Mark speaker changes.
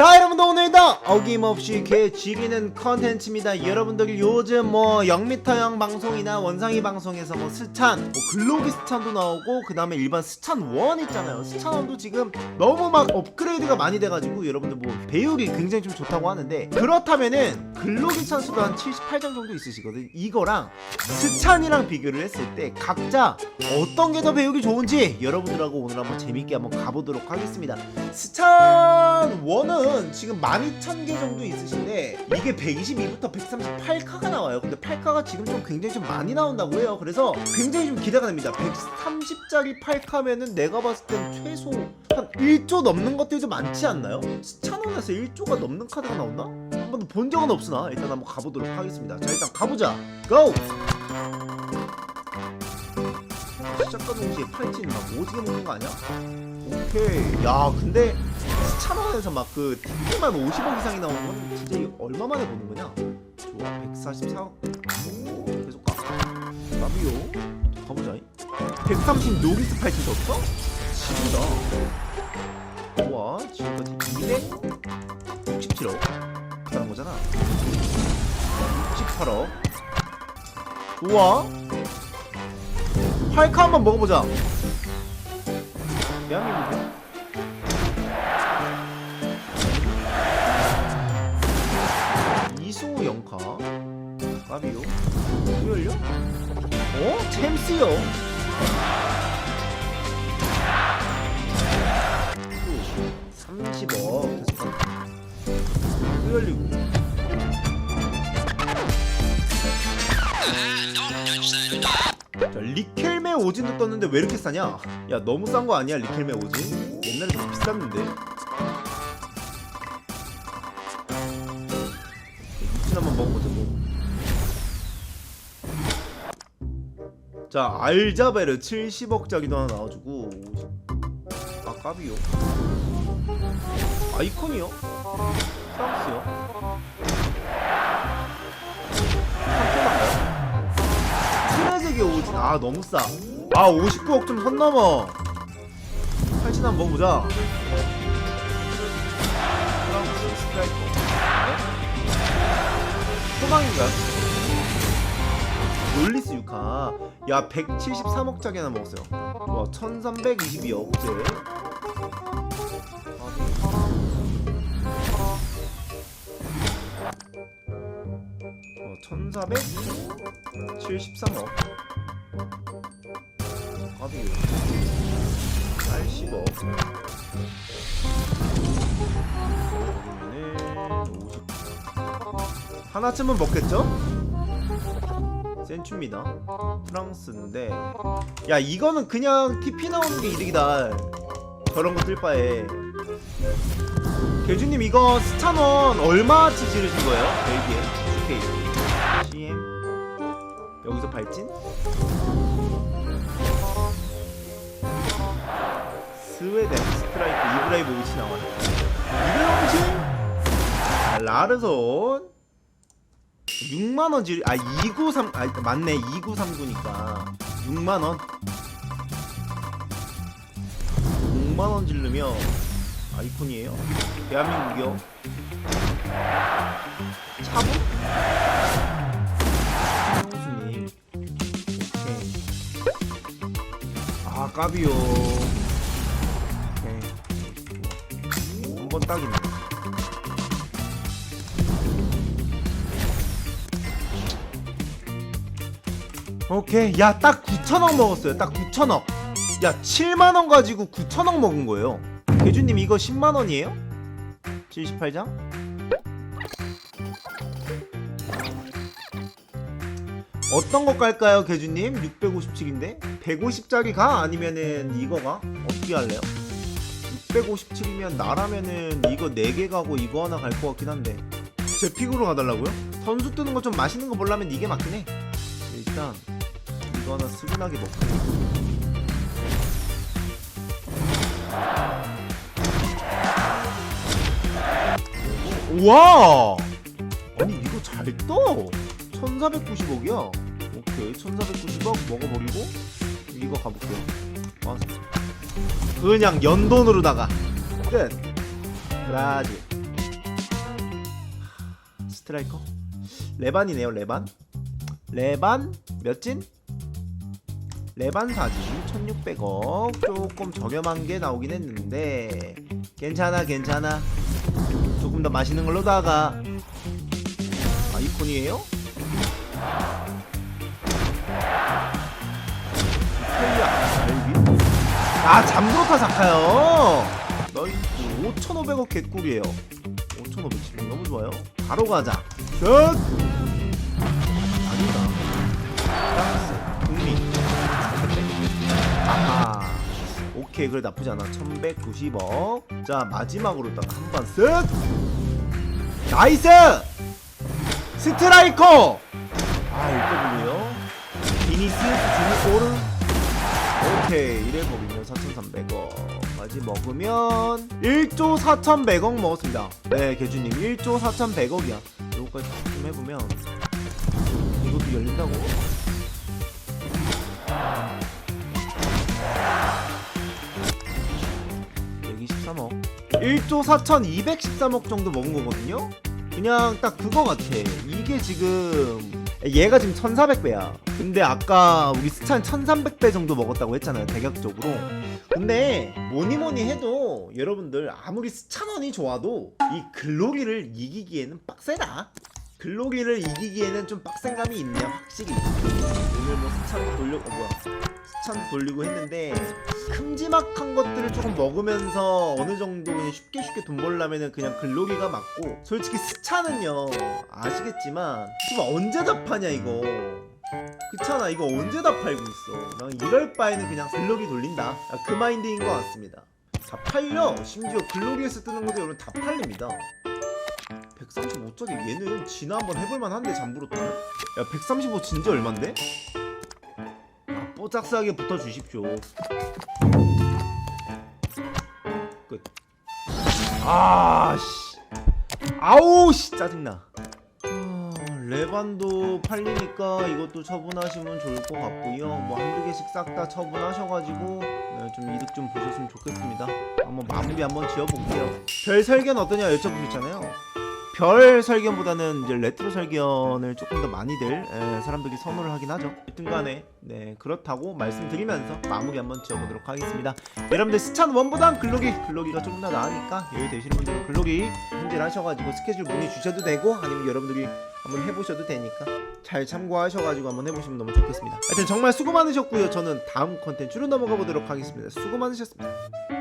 Speaker 1: 자 여러분들 오늘도 어김없이 개 지리는 컨텐츠입니다. 여러분들 요즘 뭐 0m형 방송이나 원상이 방송에서 뭐 스찬 뭐 글로기 스찬도 나오고 그 다음에 일반 스찬 원 있잖아요. 스찬 원도 지금 너무 막 업그레이드가 많이 돼가지고 여러분들 뭐 배율이 굉장히 좀 좋다고 하는데 그렇다면은 글로기 찬수가 한 78장 정도 있으시거든. 이거랑 스찬이랑 비교를 했을 때 각자 어떤 게 더 배우기 좋은지 여러분들하고 오늘 한번 재밌게 한번 가보도록 하겠습니다. 스찬 1은 지금 12,000개 정도 있으신데 이게 122부터 138카가 나와요 근데 8카가 지금 좀 굉장히 좀 많이 나온다고 해요 그래서 굉장히 좀 기대가 됩니다 130짜리 8카면은 내가 봤을 땐 최소 한 1조 넘는 것들도 많지 않나요? 스찬원에서 1조가 넘는 카드가 나온다? 한 번도 본 적은 없으나 일단 한번 가보도록 하겠습니다 자 일단 가보자 고! 시작과 동시에 팔찌는 막 오지게 먹는 거 아니야? 오케이 야 근데 스찬원에서 막 그 TV만 50억 이상이 나오는 건 진짜 이게 얼마 만에 보는 거냐? 좋아 144억? 오, 계속 가. 나비요. 가보자. 130 노리스 팔찌 줬어? 지금다. 좋아 지금까지 267억. 가는 거잖아. 68억. 좋아. 활카 한번 먹어보자. 대한민국 에 이승우 영카 까비요 수열요? 어? 챔스요? 수 30억 계속 수열리고 자, 리켈메 오진도 떴는데 왜 이렇게 싸냐? 야 너무 싼 거 아니야 리켈메 오진? 옛날에 더 비쌌는데 이ችን 한번 먹어보자고 자 알자베르 70억짜리도 하나 나와주고 아 까비요 아이콘이요? 프랑스요? 트레제게 오진 아 너무 싸. 아 59억 좀 선 넘어. 팔진 한번 먹어보자. 프랑스 스트라이커. 네? 소망인가요? 롤리스 6카. 야 173억짜리 하나 먹었어요. 와 1322억째. 어, 1473억 까비 80억 그러면은 50 하나쯤은 먹겠죠? 센츄입니다. 프랑스인데. 야 이거는 그냥 TP 나오는 게 이득이다. 저런 거뜰 바에. 개주님 이거 스찬원 얼마치 지르신 거예요? 벨기에 UK CM 여기서 발진? 스웨덴 스트라이크 이브라이보비치 나와요 이브라이보비치? 아, 라르손 6만원 지르 아 293, 아 맞네. 2939니까. 6만원? 6만원 지르면 아이콘이에요? 대한민국이요? 오케이. 아 까비요. 오케이. 한번 딱이네 오케이 야 딱 9천억 먹었어요 딱 9천억 야 7만원 가지고 9천억 먹은 거예요 개주님 이거 10만원이에요? 78장? 어떤 거 깔까요 개주님? 657인데 150짜리 가? 아니면은 이거 가? 어떻게 할래요? 657이면 나라면은 이거 4개 가고 이거 하나 갈 것 같긴 한데 제 픽으로 가달라고요? 선수 뜨는 거 좀 맛있는 거 보려면 이게 맞긴 해 일단 이거 하나 스근하게 먹고 와 아니 이거 잘 떠. 1490억이야. 오케이 1490억 먹어버리고 이거 가볼게요. 와, 그냥 연돈으로다가 끝. 브라질. 스트라이커 레반이네요 레반 레반 몇 진? 레반 사진 1600억. 조금 저렴한 게 나오긴 했는데 괜찮아 괜찮아. 조금 더 맛있는 걸로다가. 아 이콘이에요? 이탈리아 알비? 아 잠브로타 사카요. 너희 5,500억 개꿀이에요. 5,500 지금 너무 좋아요. 바로 가자. 슛 오케이 그래 나쁘지 않아. 1190억. 자 마지막으로 딱 한 번 쓱! 나이스! 스트라이커! 아 이거군요. 비니스 주니코르 오케이 이래 먹으면 4,300억 까지 먹으면 1조 4,100억 먹었습니다. 네 개주님 1조 4,100억이야. 요거까지 좀 해보면 1조 4,213억 정도 먹은 거거든요? 그냥 딱 그거 같아. 이게 지금 얘가 지금 1400배야. 근데 아까 우리 스찬 1300배 정도 먹었다고 했잖아요 대격적으로. 근데 뭐니 뭐니 해도 여러분들 아무리 스찬원이 좋아도 이 글로리를 이기기에는 빡세다. 글로리를 이기기에는 좀 빡센 감이 있네요 확실히 오늘 뭐 스찬도 돌려 어 뭐야. 스찬도 돌리고 했는데 큼지막한 것들을 조금 먹으면서 어느 정도 그냥 쉽게 쉽게 돈 벌려면은 그냥 글로리가 맞고 솔직히 스차는요 아시겠지만 지금 언제 다 파냐 이거. 그렇잖아 이거 언제 다 팔고 있어. 난 이럴 바에는 그냥 글로리 돌린다. 아, 그 마인드인 것 같습니다. 다 팔려. 심지어 글로리에서 뜨는 것도 여러분 다 팔립니다. 135짜리 얘는 진화 한번 해볼만 한데 잠부로타는 야135 진짜 얼만데? 아, 뽀짝싸게 붙어 주십시오. 끝. 아 씨. 아우 씨 짜증나. 아, 레반도 팔리니까 이것도 처분하시면 좋을 것 같고요. 뭐 한두 개씩 싹 다 처분하셔가지고 네, 좀 이득 좀 보셨으면 좋겠습니다. 한번 마무리 한번 지어볼게요. 별 설계는 어떠냐 여쭤보셨잖아요 별 설견보다는 이제 레트로 설견을 조금 더 많이들 에, 사람들이 선호를 하긴 하죠. 여튼간에 네 그렇다고 말씀드리면서 마무리 한번 지어보도록 하겠습니다. 여러분들 스찬 원보단 글로기 글로기가 조금 더 나으니까 여유 되시는 분들은 글로기 현질 하셔가지고 스케줄 문의 주셔도 되고 아니면 여러분들이 한번 해보셔도 되니까 잘 참고하셔가지고 한번 해보시면 너무 좋겠습니다. 하여튼 정말 수고 많으셨고요. 저는 다음 컨텐츠로 넘어가 보도록 하겠습니다. 수고 많으셨습니다.